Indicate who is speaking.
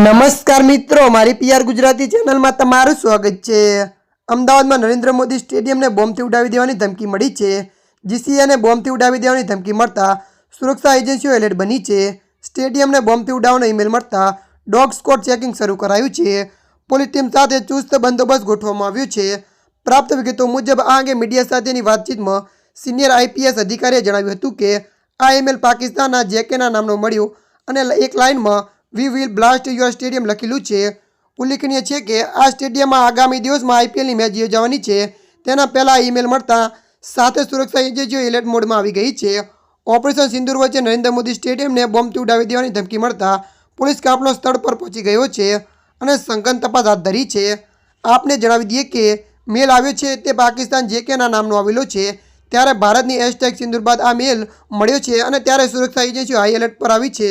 Speaker 1: નમસ્કાર મિત્રો, મારી પીઆર ગુજરાતી ચેનલમાં તમારું સ્વાગત છે. અમદાવાદમાં નરેન્દ્ર મોદી સ્ટેડિયમને બોમ્બથી ઉડાવી દેવાની ધમકી મળી છે. જીસીએને બોમ્બથી ઉડાવી દેવાની ધમકી મળતા સુરક્ષા એજન્સીઓ એલર્ટ બની છે. સ્ટેડિયમને બોમ્બથી ઉડાવવાનો ઈમેલ મળતા ડોગ સ્કોટ ચેકિંગ શરૂ કરાયું છે. પોલીસ ટીમ સાથે ચુસ્ત બંદોબસ્ત ગોઠવવામાં આવ્યો છે. પ્રાપ્ત વિગતો મુજબ, આ અંગે મીડિયા સાથેની વાતચીતમાં સિનિયર આઈપીએસ અધિકારીએ જણાવ્યું હતું કે, આ ઈમેલ પાકિસ્તાનના જેકેના નામનો મળ્યો અને એક લાઇનમાં we will blast your stadium લખેલું છે ઉલ્લેખનીય છે કે આ સ્ટેડિયમમાં આગામી દિવસમાં આઈપીએલની મેચ યોજાવાની છે. તેના પહેલાં ઈમેલ મળતા સાથે સુરક્ષા એજન્સીઓ એલર્ટ મોડમાં આવી ગઈ છે. ઓપરેશન સિંદુર વચ્ચે નરેન્દ્ર મોદી સ્ટેડિયમને બોમ્બથી ઉડાવી દેવાની ધમકી મળતા પોલીસ કાફલો સ્થળ પર પહોંચી ગયો છે અને સંકન તપાસ હાથ ધરી છે. આપને જણાવી દઈએ કે મેલ આવ્યો છે તે પાકિસ્તાન જેકેના નામનો આવેલો છે. ત્યારે ભારતની હેશટેગ સિંદૂર બાદ આ મેલ મળ્યો છે અને ત્યારે સુરક્ષા એજન્સીઓ હાઈ એલર્ટ પર આવી છે.